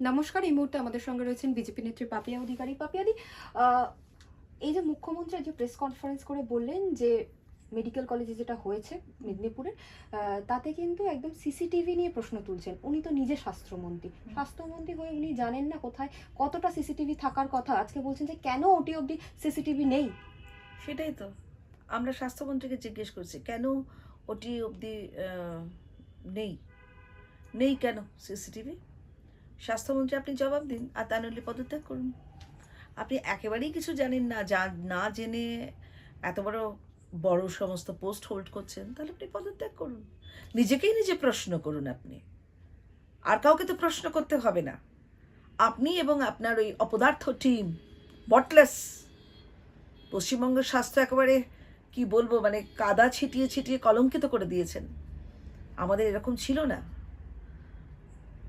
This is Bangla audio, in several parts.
নমস্কার এই মুহূর্তে আমাদের সঙ্গে রয়েছেন বিজেপি নেত্রী পাপিয়া অধিকারী। পাপিয়াদি এই যে মুখ্যমন্ত্রী আজকে প্রেস কনফারেন্স করে বললেন যে মেডিকেল কলেজে যেটা হয়েছে মেদিনীপুরে আহ, তাতে কিন্তু একদম সিসিটিভি নিয়ে প্রশ্ন তুলছেন। উনি তো নিজে স্বাস্থ্যমন্ত্রী। স্বাস্থ্যমন্ত্রী হয়ে উনি জানেন না কোথায় কতটা সিসিটিভি থাকার কথা। আজকে বলছেন যে কেন ওটি অবধি সিসিটিভি নেই? সেটাই তো। আমরা স্বাস্থ্যমন্ত্রীকে জিজ্ঞেস করছি কেন ওটি অবধি নেই? নেই কেন সিসিটিভি স্বাস্থ্যমন্ত্রী আপনি জবাব দিন আর তা নইলে পদত্যাগ করুন। আপনি একেবারেই কিছু জানেন না, যা না জেনে এত বড় বড় সমস্ত পোস্ট হোল্ড করছেন, তাহলে আপনি পদত্যাগ করুন। নিজেকেই নিজে প্রশ্ন করুন আপনি। আর কাউকে তো প্রশ্ন করতে হবে না। আপনি এবং আপনার ওই অপদার্থ টিম বটলেস পশ্চিমবঙ্গের স্বাস্থ্য একেবারে, কি বলব মানে কাদা ছিটিয়ে ছিটিয়ে কলঙ্কিত করে দিয়েছেন। আমাদের এরকম ছিল না।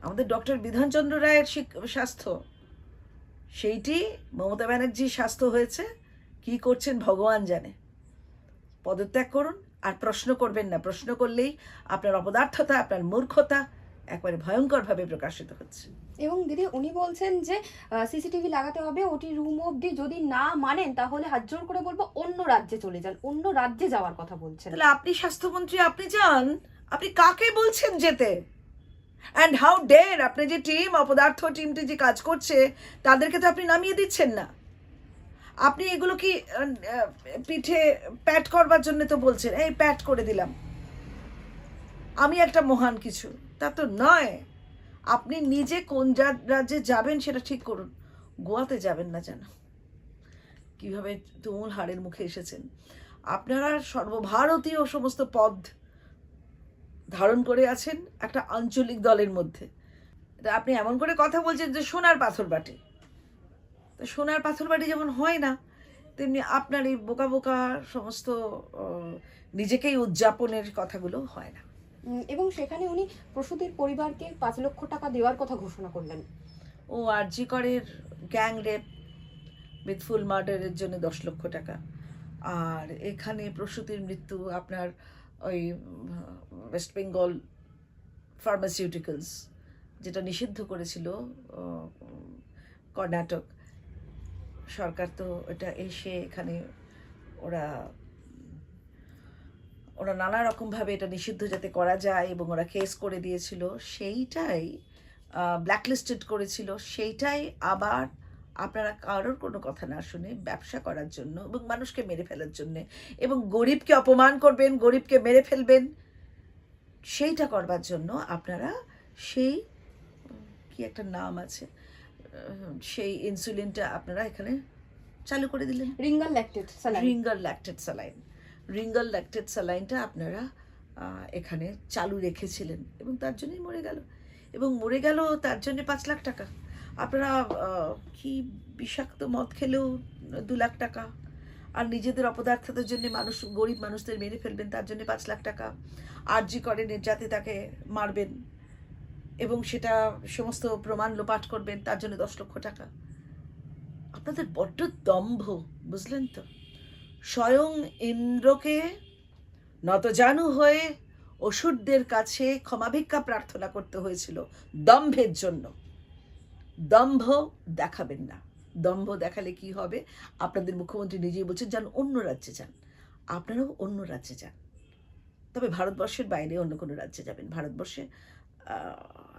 আমাদের ডক্টর বিধানচন্দ্র রায়ের স্বাস্থ্য। সেইটি মমতা ব্যানার্জির স্বাস্থ্য হয়েছে। কি করছেন ভগবান জানে। পদত্যাগ করুন আর প্রশ্ন করবেন না। প্রশ্ন করলেই আপনার অপদার্থতা আপনার মূর্খতা একবারে ভয়ঙ্করভাবে প্রকাশিত হচ্ছে। এবং দিদি উনি বলছেন যে সিসিটিভি লাগাতে হবে ওটি রুম অবধি যদি না মানেন তাহলে হাত জোর করে বলব অন্য রাজ্যে চলে যান অন্য রাজ্যে যাওয়ার কথা বলছেন। তাহলে আপনি স্বাস্থ্যমন্ত্রী আপনি যান। আপনি কাকে বলছেন যেতে? অ্যান্ড হাউ ডের আপনি যে টিম অপদার্থ টিমটি যে কাজ করছে, তাদেরকে তো আপনি নামিয়ে দিচ্ছেন না। আপনি এগুলো কি পিঠে প্যাট করবার জন্য তো বলছেন, এই প্যাট করে দিলাম। আমি একটা মহান কিছু, তা তো নয়। আপনি নিজে কোন রাজ্যে যাবেন সেটা ঠিক করুন। গোয়াতে যাবেন না যেন। কীভাবে তুমুল হাড়ের মুখে এসেছেন। আপনারা সর্বভারতীয় সমস্ত পদ ধারণ করে আছেন একটা আঞ্চলিক দলের মধ্যে। আপনি এমন করে কথা বলছেন যে সোনার পাথর বাটে। তো সোনার পাথর বাটি যেমন হয় না তেমনি আপনার এই বোকা বোকা সমস্ত নিজেকেই উদযাপনের কথাগুলো হয় না। এবং সেখানে উনি প্রসূতির পরিবারকে পাঁচ লক্ষ টাকা দেওয়ার কথা ঘোষণা করলেন। ও আরজি করের গ্যাং রেপ উইথ ফুল মার্ডারের জন্য দশ লক্ষ টাকা। আর এখানে প্রসূতির মৃত্যু আপনার ওই ওয়েস্ট বেঙ্গল ফার্মাসিউটিক্যালস যেটা নিষিদ্ধ করেছিল কর্ণাটক সরকার। তো এটা এসে এখানে ওরা ওরা নানা রকমভাবে এটা নিষিদ্ধ যাতে করা যায় এবং ওরা কেস করে দিয়েছিল, সেইটাই ব্ল্যাকলিস্টেড করেছিল, সেইটাই আবার আপনারা কারোর কোনো কথা না শুনে ব্যবসা করার জন্য এবং মানুষকে মেরে ফেলার জন্য এবং গরিবকে অপমান করবেন গরিবকে মেরে ফেলবেন সেইটা করবার জন্য আপনারা সেই কি একটা নাম আছে সেই ইনসুলিনটা আপনারা এখানে চালু করে দিলেন। Ringer lactate Ringer lactate saline Ringer lactate স্যালাইনটা আপনারা এখানে চালু রেখেছিলেন এবং তার জন্যই মরে গেল। এবং মরে গেল তার জন্য পাঁচ লাখ টাকা। আপনারা কি বিষাক্ত মদ খেলেও দু লাখ টাকা? আর নিজেদের অপদার্থতার জন্য মানুষ, গরিব মানুষদের মেরে ফেলবেন, তার জন্য পাঁচ লাখ টাকা আরজি করে, নির্যাতে তাকে মারবেন এবং সেটা সমস্ত প্রমাণ লোপাট করবেন, তার জন্য দশ লক্ষ টাকা। আপনাদের বড্ড দম্ভ, বুঝলেন তো? স্বয়ং ইন্দ্রকে নতজানু হয়ে অসুরদের কাছে ক্ষমাভিক্ষা প্রার্থনা করতে হয়েছিল দম্ভের জন্য। দম্ভ দেখাবেন না। দম্ভ দেখালে কি হবে? আপনাদের মুখ্যমন্ত্রী নিজেই বলছেন, যান অন্য রাজ্যে যান। আপনারাও অন্য রাজ্যে যান। তবে ভারতবর্ষের বাইরে অন্য কোনো রাজ্যে যাবেন। ভারতবর্ষে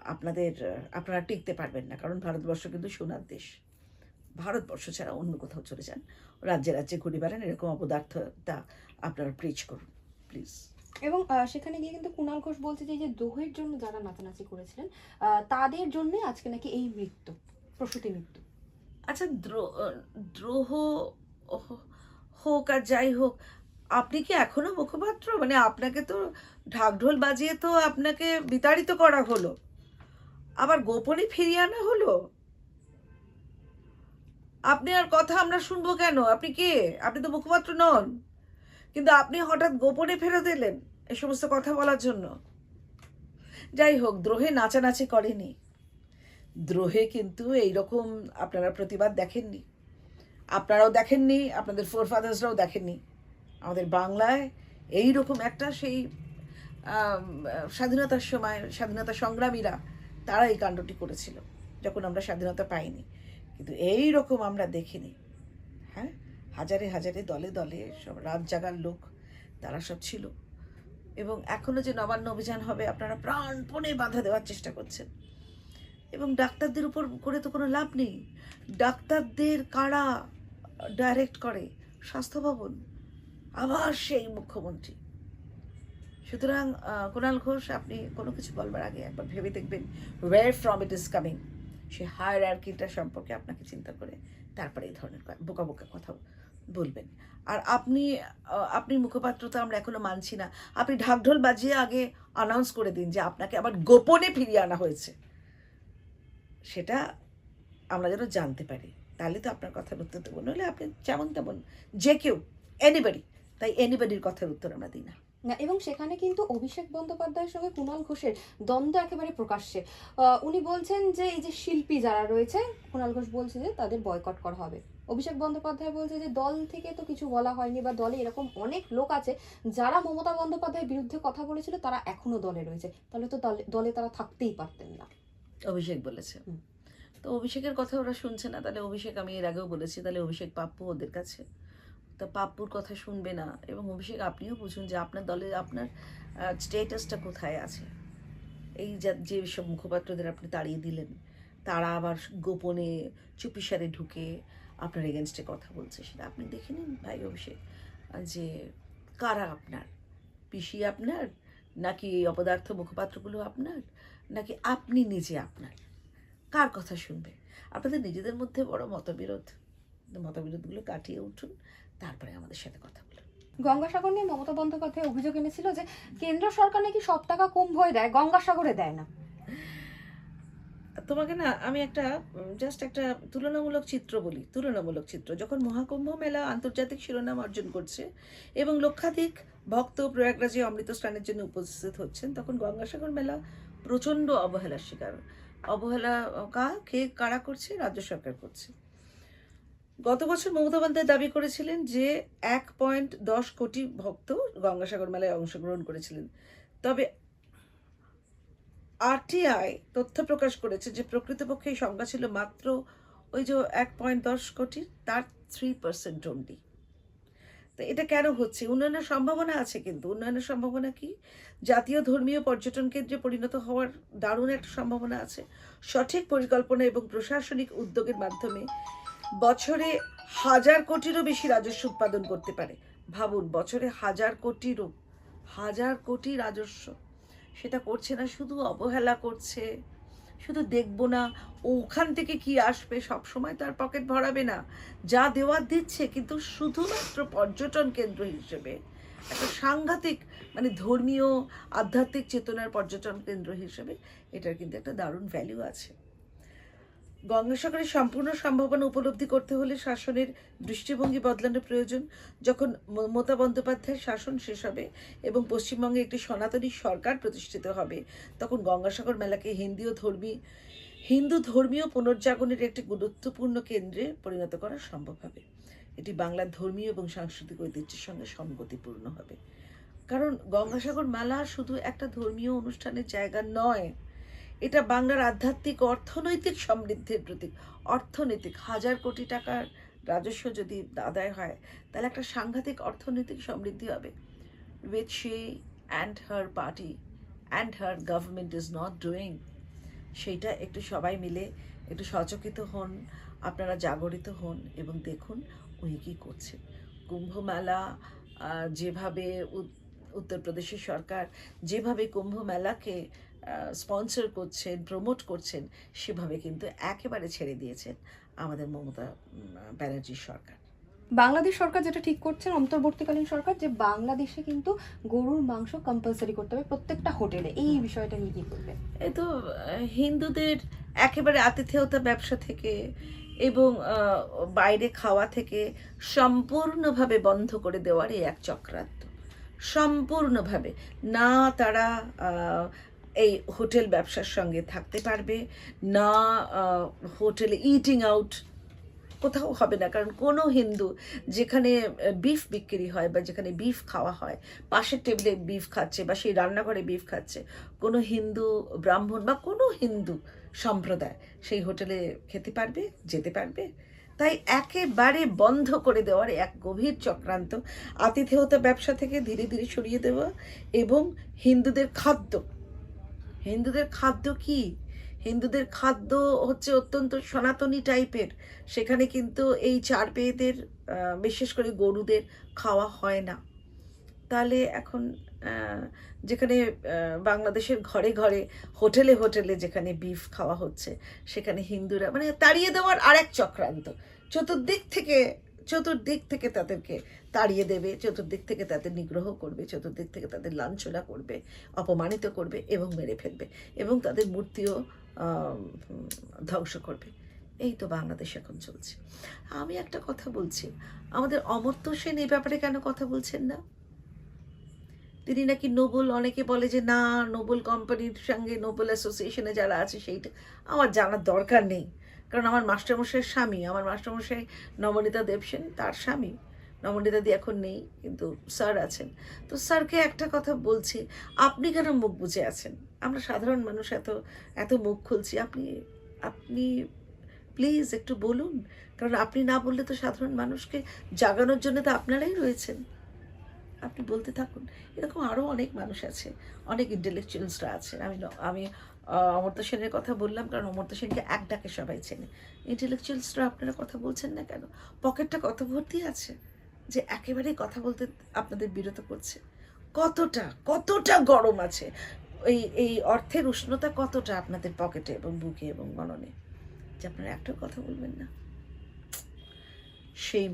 আপনাদের, আপনারা টিকতে পারবেন না, কারণ ভারতবর্ষ কিন্তু সোনার দেশ। ভারতবর্ষ ছাড়া অন্য কোথাও চলে যান। রাজ্যে রাজ্যে ঘুরে বেড়ান, এরকম অপদার্থতা আপনারা প্রিচ করুন প্লিজ এবং সেখানে গিয়ে কিন্তু কুণাল ঘোষ বলছে যে দোহের জন্য যারা নাচানাচি করেছিলেন তাদের জন্য আজকে নাকি এই মৃত্যু, প্রসূতি মৃত্যু। আচ্ছা দ্রো- দ্রোহ হোক আর যাই হোক, আপনি কি এখনও মুখপাত্র? মানে আপনাকে তো ঢাকঢোল বাজিয়ে তো আপনাকে বিতাড়িত করা হলো। আবার গোপনে ফিরিয়ে আনা হলো? আপনি আর কথা আমরা শুনব কেন? আপনি কে? আপনি তো মুখপাত্র নন। কিন্তু আপনি হঠাৎ গোপনে ফেরত এলেন। এ সমস্ত কথা বলার জন্য। যাই হোক, দ্রোহে নাচানাচি করেনি। দ্রোহে কিন্তু এই রকম আপনারা প্রতিবাদ দেখেননি। আপনারাও দেখেননি, আপনাদের ফোর ফাদার্সরাও দেখেননি। আমাদের বাংলায় এই রকম একটা সেই স্বাধীনতার সময়, স্বাধীনতা সংগ্রামীরা, তারা এই কাণ্ডটি করেছিল, যখন আমরা স্বাধীনতা পাইনি। কিন্তু এই রকম আমরা দেখিনি। হ্যাঁ? হাজারে হাজারে দলে দলে সব রাত জাগার লোক, তারা সব ছিল। এবং এখনও যে নবান্ন অভিযান হবে, আপনারা প্রাণপণে বাধা দেওয়ার চেষ্টা করছেন। এবং ডাক্তারদের উপর করে তো কোনো লাভ নেই। ডাক্তারদের কারা ডাইরেক্ট করে? স্বাস্থ্য ভবন আবার সেই মুখ্যমন্ত্রী। সুতরাং কুণাল ঘোষ, আপনি কোনো কিছু বলবার আগে একবার ভেবে দেখবেন where from it is coming say higher সম্পর্কে আপনাকে চিন্তা করে তারপরে এই ধরনের বোকা বোকা কথা বলবেন। আর আপনি আপনি মুখপাত্র তো আমরা এখনও মানছি না। আপনি ঢাকঢোল বাজিয়ে আগে অ্যানাউন্স করে দিন যে আপনাকে আবার গোপনে ফিরিয়ে আনা হয়েছে। সেটা আমরা যেন জানতে পারি। তাহলে তো আপনার কথার উত্তর দেবো। নইলে আপনি যেমন তেমন, যে কেউ এনিবাডি তাই এনিবাডির কথার উত্তর আমরা দিই না। এবং সেখানে কিন্তু অভিষেক বন্দ্যোপাধ্যায়ের সঙ্গে কুণাল ঘোষের দ্বন্দ্ব একেবারে প্রকাশ্যে। উনি বলছেন যে এই যে শিল্পী যারা রয়েছে কুণাল ঘোষ বলছে যে তাদের বয়কট করা হবে। অভিষেক বন্দ্যোপাধ্যায় বলছে যে দল থেকে তো কিছু বলা হয়নি বা দলে এরকম অনেক লোক আছে যারা মমতা বন্দ্যোপাধ্যায়ের বিরুদ্ধে কথা বলেছিল তারা এখনও দলে রয়েছে। তাহলে তো দলে দলে তারা থাকতেই পারতেন না। অভিষেক বলেছে। তো অভিষেকের কথা ওরা শুনছে না তাহলে অভিষেক আমি এর আগেও বলেছি তাহলে অভিষেক পাপ্পু ওদের কাছে। তা পাপ্পুর কথা শুনবে না। এবং অভিষেক, আপনিও বুঝুন যে আপনার দলে আপনার স্টেটাসটা কোথায় আছে? এই যা সব মুখপাত্রদের আপনি তাড়িয়ে দিলেন, তারা আবার গোপনে চুপিসারে ঢুকে আপনার এগেনস্টে কথা বলছে সেটা আপনি দেখে নিন ভাই অভিষেক, যে কারা আপনার? পিসি আপনার? নাকি এই অপদার্থ মুখপাত্রগুলো আপনার? নাকি আপনি নিজে আপনার? কার কথা শুনবে? আপনাদের নিজেদের মধ্যে বড় মতবিরোধ। মতবিরোধগুলো কাটিয়ে উঠুন। তারপরে আমাদের সাথে কথা বলুন। গঙ্গাসাগর নিয়ে মমতা বন্দ্যোপাধ্যায় অভিযোগ এনেছিল যে কেন্দ্র সরকার নাকি সব টাকা কুম্ভয় দেয় গঙ্গাসাগরে দেয় না। তোমাকে না আমি একটা জাস্ট একটা তুলনামূলক চিত্র বলি তুলনামূলক চিত্র। যখন মহাকুম্ভ মেলা আন্তর্জাতিক শিরোনাম অর্জন করছে এবং লক্ষাধিক ভক্ত প্রয়াগরাজে অমৃত স্নানের জন্য উপস্থিত হচ্ছেন তখন গঙ্গাসাগর মেলা প্রচণ্ড অবহেলার শিকার। অবহেলা কা কে কারা করছে? রাজ্য সরকার করছে। গত বছর মমতা বন্দ্যোপাধ্যায় দাবি করেছিলেন যে এক পয়েন্ট দশ কোটি ভক্ত গঙ্গাসাগর মেলায় অংশগ্রহণ করেছিলেন। তবে আরটিআই তথ্য প্রকাশ করেছে যে প্রকৃতপক্ষে এই সংখ্যা ছিল মাত্র ওই যে এক পয়েন্ট দশ কোটি তার থ্রি পার্সেন্ট অনলি তো এটা কেন হচ্ছে? উন্নয়নের সম্ভাবনা আছে কিন্তু। উন্নয়নের সম্ভাবনা কি? জাতীয় ধর্মীয় পর্যটন কেন্দ্রে পরিণত হওয়ার দারুণ একটা সম্ভাবনা আছে। সঠিক পরিকল্পনা এবং প্রশাসনিক উদ্যোগের মাধ্যমে বছরে হাজার কোটিরও বেশি রাজস্ব উৎপাদন করতে পারে। ভাবুন, বছরে হাজার কোটিরও, হাজার কোটি রাজস্ব। সেটা করছে না, শুধু অবহেলা করছে। শুধু দেখব না, ওখান থেকে কি আসবে? সব সময় তার পকেট ভরাবে না। যা দেওয়ার দিচ্ছে, কিন্তু শুধুমাত্র পর্যটন কেন্দ্র হিসেবে। একটা সাংঘাতিক মানে ধর্মীয়, আধ্যাত্মিক চেতনার পর্যটন কেন্দ্র হিসেবে এটার কিন্তু একটা দারুণ ভ্যালু আছে। গঙ্গাসাগরের সম্পূর্ণ সম্ভাবনা উপলব্ধি করতে হলে শাসনের দৃষ্টিভঙ্গি বদলানোর প্রয়োজন। যখন মমতা বন্দ্যোপাধ্যায়ের শাসন শেষ হবে এবং পশ্চিমবঙ্গে একটি সনাতনী সরকার প্রতিষ্ঠিত হবে, তখন গঙ্গাসাগর মেলাকে হিন্দু ও ধর্মী, হিন্দু ধর্মীয় পুনর্জাগরণের একটি গুরুত্বপূর্ণ কেন্দ্রে পরিণত করা সম্ভব হবে। এটি বাংলার ধর্মীয় এবং সাংস্কৃতিক ঐতিহ্যের সঙ্গে সঙ্গতিপূর্ণ হবে। কারণ গঙ্গাসাগর মেলা শুধু একটা ধর্মীয় অনুষ্ঠানের জায়গা নয় এটা বাংলার আধ্যাত্মিক অর্থনৈতিক সমৃদ্ধির প্রতীক। অর্থনৈতিক হাজার কোটি টাকার রাজস্ব যদি আদায় হয়, তাহলে একটা সাংঘাতিক অর্থনৈতিক সমৃদ্ধি হবে। With she and her party and her government is not doing সেইটা একটু সবাই মিলে একটু সচকিত হন, আপনারা জাগরিত হন এবং দেখুন উনি কী করছেন কুম্ভমেলা যেভাবে উত্তরপ্রদেশের সরকার যেভাবে কুম্ভ মেলাকে স্পন্সর করছেন প্রমোট করছেন সেভাবে কিন্তু একেবারে ছেড়ে দিয়েছেন আমাদের মমতা ব্যানার্জির সরকার। বাংলাদেশ সরকার যেটা ঠিক করছেন অন্তর্বর্তীকালীন সরকার যে বাংলাদেশে কিন্তু গরুর মাংস কম্পালসারি করতে হবে প্রত্যেকটা হোটেলে। এই বিষয়টা নিয়ে কি করবে এই তো হিন্দুদের একেবারে আতিথেয়তা ব্যবসা থেকে এবং বাইরে খাওয়া থেকে সম্পূর্ণভাবে বন্ধ করে দেওয়ারই এক চক্রান্ত। সম্পূর্ণভাবে। না তারা এই হোটেল ব্যবসার সঙ্গে থাকতে পারবে, না হোটেলে ইটিং আউট কোথাও হবে না। কারণ কোনো হিন্দু যেখানে বিফ বিক্রি হয় বা যেখানে বিফ খাওয়া হয়, পাশের টেবিলে বিফ খাচ্ছে বা সেই রান্নাঘরে বিফ খাচ্ছে, কোনো হিন্দু ব্রাহ্মণ বা কোনো হিন্দু সম্প্রদায় সেই হোটেলে খেতে পারবে, যেতে পারবে। তাই একেবারে বন্ধ করে দেওয়ার এক গভীর চক্রান্ত আতিথেয়তা ব্যবসা থেকে ধীরে ধীরে সরিয়ে দেওয়া এবং হিন্দুদের খাদ্য হিন্দুদের খাদ্য কি? হিন্দুদের খাদ্য হচ্ছে অত্যন্ত সনাতনী টাইপের। সেখানে কিন্তু এই চার পেয়েদের বিশেষ করে গরুদের খাওয়া হয় না। তাহলে এখন যেখানে বাংলাদেশের ঘরে ঘরে, হোটেলে হোটেলে যেখানে বিফ খাওয়া হচ্ছে, সেখানে হিন্দুরা মানে তাড়িয়ে দেওয়ার আরেক চক্রান্ত। চতুর্দিক থেকে চতুর্দিক থেকে তাদেরকে তাড়িয়ে দেবে, চতুর্দিক থেকে তাদের নিগ্রহ করবে, চতুর্দিক থেকে তাদের লাঞ্ছনা করবে, অপমানিত করবে এবং মেরে ফেলবে এবং তাদের মূর্তিও ধ্বংস করবে। এই তো বাংলাদেশ এখন চলছে। আমি একটা কথা বলছি, আমাদের অমর্ত্য সেন এই ব্যাপারে কেন কথা বলছেন না? তিনি নাকি নোবেল, অনেকে বলে যে না, নোবেল কোম্পানির সঙ্গে নোবেল অ্যাসোসিয়েশনে যারা আছে সেইটা, আমার জানার দরকার নেই। কারণ আমার মাস্টারমশাইয়ের স্বামী, আমার মাস্টারমশাই নবনীতা দেবসেন, তার স্বামী। নবনীতা দি এখন নেই, কিন্তু স্যার আছেন। তো স্যারকে একটা কথা বলছি, আপনি কেন মুখ বুঝে আছেন? আমরা সাধারণ মানুষ এত এত মুখ খুলছি। আপনি আপনি প্লিজ একটু বলুন। কারণ আপনি না বললে তো সাধারণ মানুষকে জাগানোর জন্য তো আপনারাই রয়েছেন। আপনি বলতে থাকুন। এরকম আরও অনেক মানুষ আছে, অনেক ইন্টেলেকচুয়ালসরা আছে আমি আমি অমর্ত্য সেনের কথা বললাম, কারণ অমর্ত্য সেনকে এক ডাকে সবাই চেনে। ইন্টেলেকচুয়ালসরা আপনারা কথা বলছেন না কেন? পকেটটা কত ভর্তি আছে যে একেবারেই কথা বলতে আপনাদের বিরত করছে? কতটা কতটা গরম আছে? এই এই অর্থের উষ্ণতা কতটা আপনাদের পকেটে এবং বুকে এবং মননে? যে আপনারা একটাও কথা বলবেন না। সেই